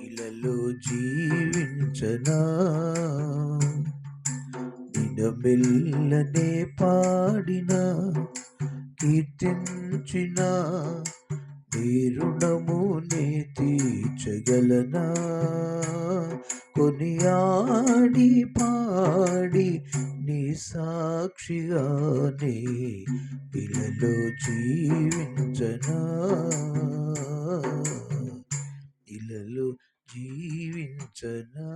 ఇలలో జీవించనా? దినమెల్లనే పాడిన? కీర్తించిన? నీరుణము నే తీర్చగలనా? కొనియాడి పాడి నీ సాక్షిగానే ఇలలో జీవించనా? ఇలలో జీవించనా?